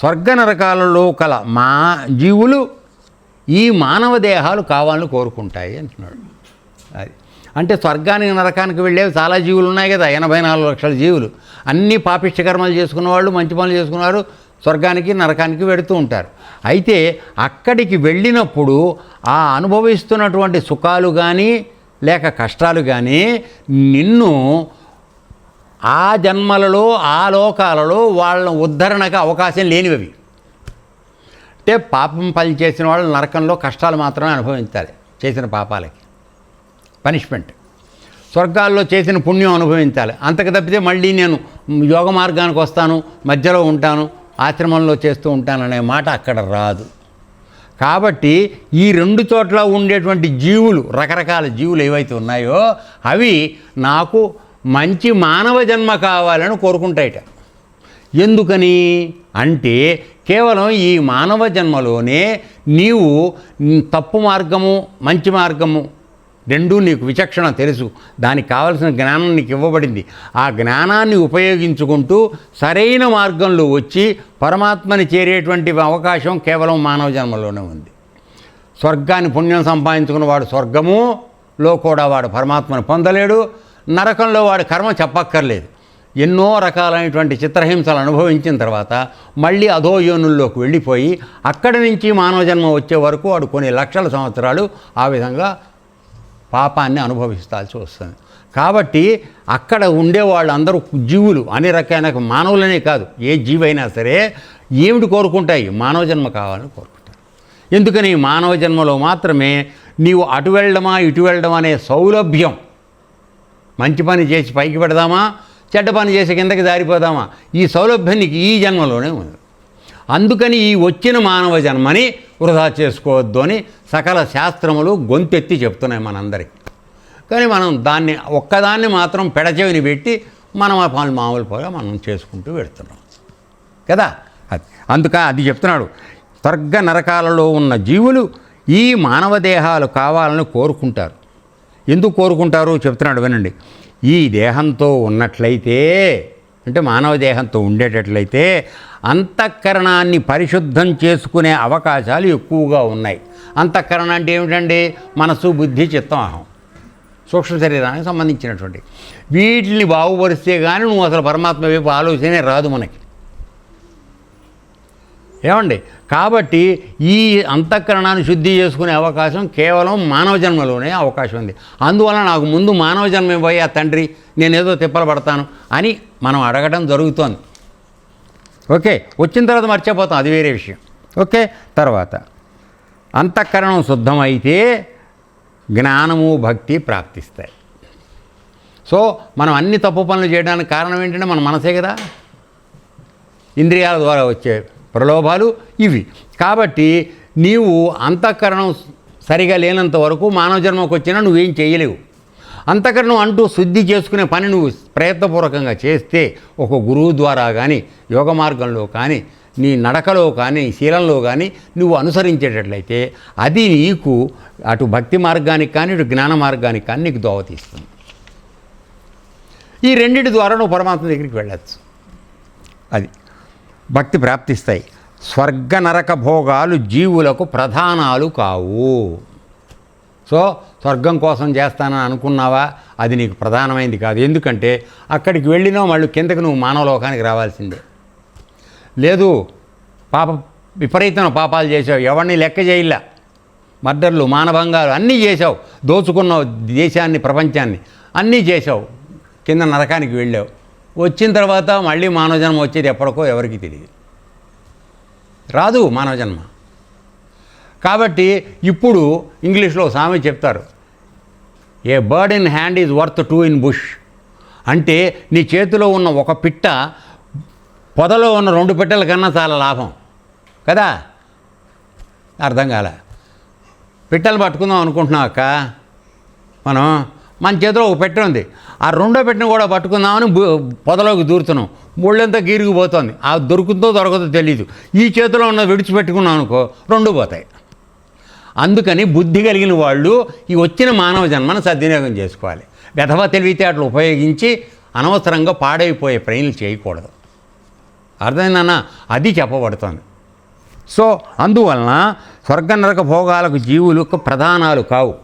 స్వర్గ నరకాలలో కల మా జీవులు ఈ మానవ దేహాలు కావాలని కోరుకుంటాయి అంటున్నాడు. అది. అంటే స్వర్గానికి నరకానికి వెళ్ళేవి చాలా జీవులు ఉన్నాయి కదా ఎనభై నాలుగు లక్షల జీవులు. అన్ని పాపిష్ట కర్మలు చేసుకున్న వాళ్ళు మంచి పనులు చేసుకున్నారు స్వర్గానికి నరకానికి వెడుతూ ఉంటారు. అయితే అక్కడికి వెళ్ళినప్పుడు ఆ అనుభవిస్తున్నటువంటి సుఖాలు కానీ లేక కష్టాలు కానీ నిన్ను ఆ జన్మలలో ఆ లోకాలలో వాళ్ళ ఉద్ధరణకు అవకాశం లేనివి అంటే పాపం పని చేసిన వాళ్ళు నరకంలో కష్టాలు మాత్రమే అనుభవించాలి చేసిన పాపాలకి. పనిష్మెంట్ స్వర్గాల్లో చేసిన పుణ్యం అనుభవించాలి. అంతకు తప్పితే మళ్ళీ నేను యోగ మార్గానికి వస్తాను మధ్యలో ఉంటాను ఆశ్రమంలో చేస్తూ ఉంటాననే మాట అక్కడ రాదు. కాబట్టి ఈ రెండు చోట్ల ఉండేటువంటి జీవులు రకరకాల జీవులు ఏవైతే ఉన్నాయో అవి నాకు మంచి మానవ జన్మ కావాలని కోరుకుంటాయట. ఎందుకని? అంటే కేవలం ఈ మానవ జన్మలోనే నీవు తప్పు మార్గము మంచి మార్గము రెండూ నీకు విచక్షణ తెలుసు. దానికి కావలసిన జ్ఞానం నీకు ఇవ్వబడింది. ఆ జ్ఞానాన్ని ఉపయోగించుకుంటూ సరైన మార్గంలో వచ్చి పరమాత్మని చేరేటువంటి అవకాశం కేవలం మానవ జన్మలోనే ఉంది. స్వర్గాన్ని పుణ్యం సంపాదించుకున్న వాడు స్వర్గములో కూడా వాడు పరమాత్మను పొందలేడు. నరకంలో వాడు కర్మ చెప్పక్కర్లేదు. ఎన్నో రకాలైనటువంటి చిత్రహింసలు అనుభవించిన తర్వాత మళ్ళీ అధో యోనుల్లోకి వెళ్ళిపోయి అక్కడి నుంచి మానవ జన్మ వచ్చే వరకు వాడు కొన్ని లక్షల సంవత్సరాలు ఆ విధంగా పాపాన్ని అనుభవిస్తాల్సి వస్తుంది. కాబట్టి అక్కడ ఉండే వాళ్ళందరూ జీవులు అన్ని రకాల మానవులనే కాదు ఏ జీవైనా సరే ఏమిటి కోరుకుంటాయి? మానవ జన్మ కావాలని కోరుకుంటారు. ఎందుకని? మానవ జన్మలో మాత్రమే నీవు అటు వెళ్ళడమా ఇటు వెళ్ళడం అనే సౌలభ్యం మంచి పని చేసి పైకి పెడదామా చెడ్డ పని చేసి కిందకి జారిపోదామా? ఈ సౌలభ్యం నీకు ఈ జన్మలోనే ఉంది. అందుకని ఈ వచ్చిన మానవ జన్మని వృధా చేసుకోవద్దు అని సకల శాస్త్రములు గొంతెత్తి చెప్తున్నాయి మనందరికీ. కానీ మనం దాన్ని ఒక్కదాన్ని మాత్రం పెడచెవిని పెట్టి మనం ఆ పనులు మామూలు పోగా మనం చేసుకుంటూ పెడుతున్నాం. కదా? అది అందుక అది చెప్తున్నాడు స్వర్గ నరకాలలో ఉన్న జీవులు ఈ మానవ దేహాలు కావాలని కోరుకుంటారు. ఎందుకు కోరుకుంటారు? చెప్తున్నాడు వినండి. ఈ దేహంతో ఉన్నట్లయితే అంటే మానవ దేహంతో ఉండేటట్లయితే అంతఃకరణాన్ని పరిశుద్ధం చేసుకునే అవకాశాలు ఎక్కువగా ఉన్నాయి. అంతఃకరణ అంటే ఏమిటండి? మనసు బుద్ధి చిత్తం అహం. సూక్ష్మ శరీరానికి సంబంధించినటువంటి. వీటిని బాగుపరిస్తే కానీ నువ్వు అసలు పరమాత్మ వైపు ఆలోచనే రాదు మనకి. ఏమండి? కాబట్టి ఈ అంతఃకరణాన్ని శుద్ధి చేసుకునే అవకాశం కేవలం మానవ జన్మలోనే అవకాశం ఉంది. అందువల్ల నాకు ముందు మానవ జన్మ ఇవ్వయ్యా తండ్రి నేనేదో తిప్పలు పడతాను అని మనం అడగడం జరుగుతోంది. ఓకే వచ్చిన తర్వాత మర్చిపోతాం అది వేరే విషయం. ఓకే తర్వాత. అంతఃకరణం శుద్ధమైతే జ్ఞానము భక్తి ప్రాప్తిస్తాయి. సో మనం అన్ని తప్పు పనులు చేయడానికి కారణం ఏంటంటే మన మనసే కదా. ఇంద్రియాల ద్వారా వచ్చే ప్రలోభాలు ఇవి. కాబట్టి నీవు అంతఃకరణం సరిగా లేనంత వరకు మానవ జన్మకు వచ్చినా నువ్వేం చేయలేవు. అంతఃకరణం అంటూ శుద్ధి చేసుకునే పని నువ్వు ప్రయత్నపూర్వకంగా చేస్తే ఒక గురువు ద్వారా కానీ యోగ మార్గంలో కానీ నీ నడకలో కానీ శీలంలో కానీ నువ్వు అనుసరించేటట్లయితే అది నీకు అటు భక్తి మార్గానికి కానీ ఇటు జ్ఞాన మార్గానికి కానీ నీకు దోవతీస్తుంది ఈ రెండింటి ద్వారా నువ్వు పరమాత్మ దగ్గరికి వెళ్ళచ్చు. అది. భక్తి ప్రాప్తిస్తాయి. స్వర్గ నరక భోగాలు జీవులకు ప్రధానాలు కావు. సో స్వర్గం కోసం చేస్తానని అనుకున్నావా? అది నీకు ప్రధానమైంది కాదు. ఎందుకంటే అక్కడికి వెళ్ళినా మళ్ళీ కిందకి నువ్వు మానవలోకానికి రావాల్సిందే. లేదు పాప విపరీతమైన పాపాలు చేసావు ఎవరిని లెక్క చేయలే. మర్డర్లు మానభంగాలు అన్నీ చేసావు దోచుకున్నావు దేశాన్ని ప్రపంచాన్ని. అన్నీ చేసావు కింద నరకానికి వెళ్ళావు. వచ్చిన తర్వాత మళ్ళీ మానవ జన్మ వచ్చేది ఎప్పటికో ఎవరికి తెలియదు. రాదు మానవ జన్మ కాబట్టి ఇప్పుడు ఇంగ్లీష్లో సామె చెప్తారు a bird in hand is worth two in bush. అంటే నీ చేతిలో ఉన్న ఒక పిట్ట పొదలో ఉన్న రెండు పిట్టల కన్నా చాలా లాభం. కదా? అర్థం కాలే. పిట్టలు పట్టుకుందాం అనుకుంటున్నావు అక్క? మనం మన చేతిలో ఒక పెట్టె ఉంది. ఆ రెండో పెట్టెను కూడా పట్టుకుందామని పొదలోకి దూరుతున్నాం. ముళ్ళంతా గీరిగిపోతుంది ఆ దొరుకుతుందో దొరకదో తెలియదు ఈ చేతిలో ఉన్న విడిచిపెట్టుకున్నాం అనుకో రెండు పోతాయి. అందుకని బుద్ధి కలిగిన వాళ్ళు ఈ వచ్చిన మానవ జన్మను సద్వినియోగం చేసుకోవాలి. వెధవ తెలివితేటలు ఉపయోగించి అనవసరంగా పాడైపోయే ప్రయత్నం చేయకూడదు. అర్థమైందన్న అది చెప్పబడుతుంది. సో అందువలన స్వర్గ నరక భోగాలకు జీవులు ప్రధానాలు కావు.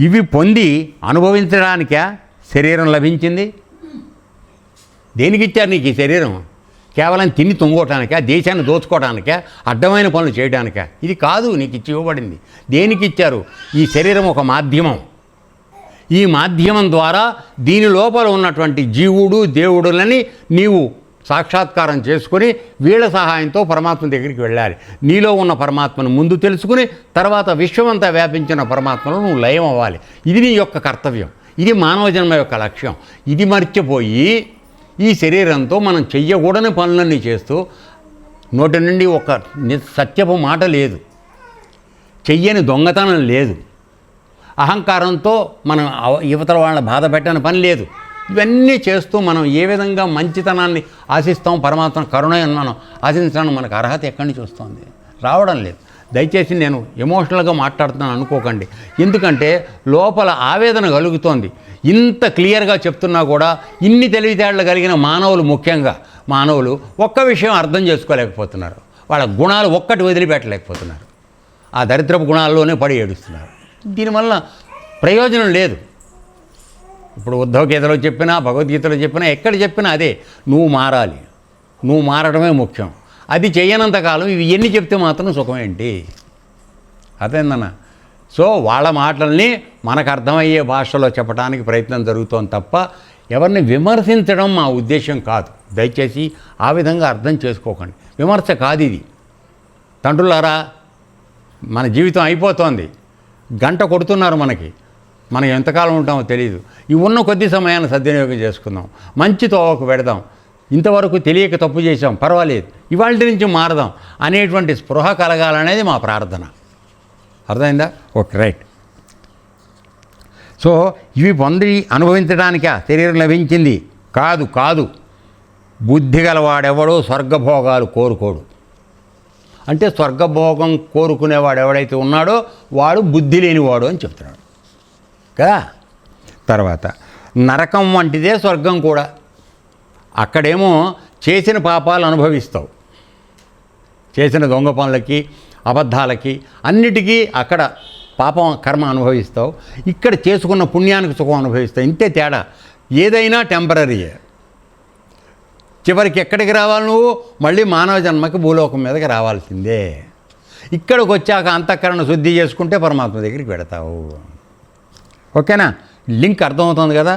ఇవి పొంది అనుభవించడానికే శరీరం లభించింది? దేనికి ఇచ్చారు నీకు ఈ శరీరం? కేవలం తిని తుంగోటానికా దేశాన్ని దోచుకోవటానికే అడ్డమైన పనులు చేయడానికా? ఇది కాదు నీకు ఇచ్చి ఇవ్వబడింది. దేనికి ఇచ్చారు ఈ శరీరం ఒక మాధ్యమం. ఈ మాధ్యమం ద్వారా దీని లోపల ఉన్నటువంటి జీవుడు దేవుడులని నీవు సాక్షాత్కారం చేసుకొని వీళ్ళ సహాయంతో పరమాత్మ దగ్గరికి వెళ్ళాలి. నీలో ఉన్న పరమాత్మను ముందు తెలుసుకుని తర్వాత విశ్వమంతా వ్యాపించిన పరమాత్మను నువ్వు లయం అవ్వాలి. ఇది నీ యొక్క కర్తవ్యం. ఇది మానవ జన్మ యొక్క లక్ష్యం. ఇది మర్చిపోయి ఈ శరీరంతో మనం చెయ్యకూడని పనులన్నీ చేస్తూ నోటి నుండి ఒక ని- సత్యపు మాట లేదు. చెయ్యని దొంగతనం లేదు. అహంకారంతో మనం అవ- యువతల వాళ్ళని బాధ పెట్టని పని లేదు. ఇవన్నీ చేస్తూ మనం ఏ విధంగా మంచితనాన్ని ఆశిస్తాం పరమాత్మ కరుణని మనం ఆశించడానికి మనకు అర్హత ఎక్కడి నుంచి వస్తుంది? రావడం లేదు. దయచేసి నేను ఎమోషనల్గా మాట్లాడుతున్నాను అనుకోకండి. ఎందుకంటే లోపల ఆవేదన కలుగుతోంది. ఇంత క్లియర్గా చెప్తున్నా కూడా ఇన్ని తెలివితేటలు కలిగిన మానవులు ముఖ్యంగా మానవులు ఒక్క విషయం అర్థం చేసుకోలేకపోతున్నారు. వాళ్ళ గుణాలు ఒక్కటి వదిలిపెట్టలేకపోతున్నారు. ఆ దరిద్రపు గుణాల్లోనే పడి ఏడుస్తున్నారు. దీనివల్ల ప్రయోజనం లేదు. ఇప్పుడు ఉద్ధవ గీతలో చెప్పినా భగవద్గీతలో చెప్పినా ఎక్కడ చెప్పినా అదే నువ్వు మారాలి. నువ్వు మారడమే ముఖ్యం. అది చేయనంతకాలం ఇవి ఎన్ని చెప్తే మాత్రం సుఖమేంటి? అదేందన్న? సో వాళ్ళ మాటల్ని మనకు అర్థమయ్యే భాషలో చెప్పడానికి ప్రయత్నం జరుగుతోంది తప్ప ఎవరిని విమర్శించడం మా ఉద్దేశం కాదు. దయచేసి ఆ విధంగా అర్థం చేసుకోకండి. విమర్శ కాదు ఇది. తండ్రులారా మన జీవితం అయిపోతోంది. గంట కొడుతున్నారు మనకి. మనం ఎంతకాలం ఉంటామో తెలియదు ఈ ఉన్న కొద్ది సమయాన్ని సద్వినియోగం చేసుకుందాం. మంచి తోవకు పెడదాం. ఇంతవరకు తెలియక తప్పు చేసాం పర్వాలేదు. ఇవాళ నుంచి మారదాం అనేటువంటి స్పృహ కలగాలనేది మా ప్రార్థన. అర్థమైందా? Okay right. సో ఇవి పొంది అనుభవించడానికా? శరీరం లభించింది. కాదు కాదు. బుద్ధి గలవాడెవడో స్వర్గభోగాలు కోరుకోడు. అంటే స్వర్గభోగం కోరుకునేవాడు ఎవడైతే ఉన్నాడో వాడు బుద్ధి లేనివాడు అని చెప్తున్నాడు. కదా తర్వాత నరకం వంటిదే స్వర్గం కూడా. అక్కడేమో చేసిన పాపాలు అనుభవిస్తావు. చేసిన దొంగ పనులకి అబద్ధాలకి అన్నిటికీ అక్కడ పాపం కర్మ అనుభవిస్తావు. ఇక్కడ చేసుకున్న పుణ్యానికి సుఖం అనుభవిస్తావు. ఇంతే తేడా. ఏదైనా టెంపరీయే. చివరికి ఎక్కడికి రావాలి నువ్వు? మళ్ళీ మానవ జన్మకి భూలోకం మీదకి రావాల్సిందే. ఇక్కడికి వచ్చాక అంతఃకరణ శుద్ధి చేసుకుంటే పరమాత్మ దగ్గరికి పెడతావు ఓకేనా? లింక్ అర్థమవుతుంది కదా?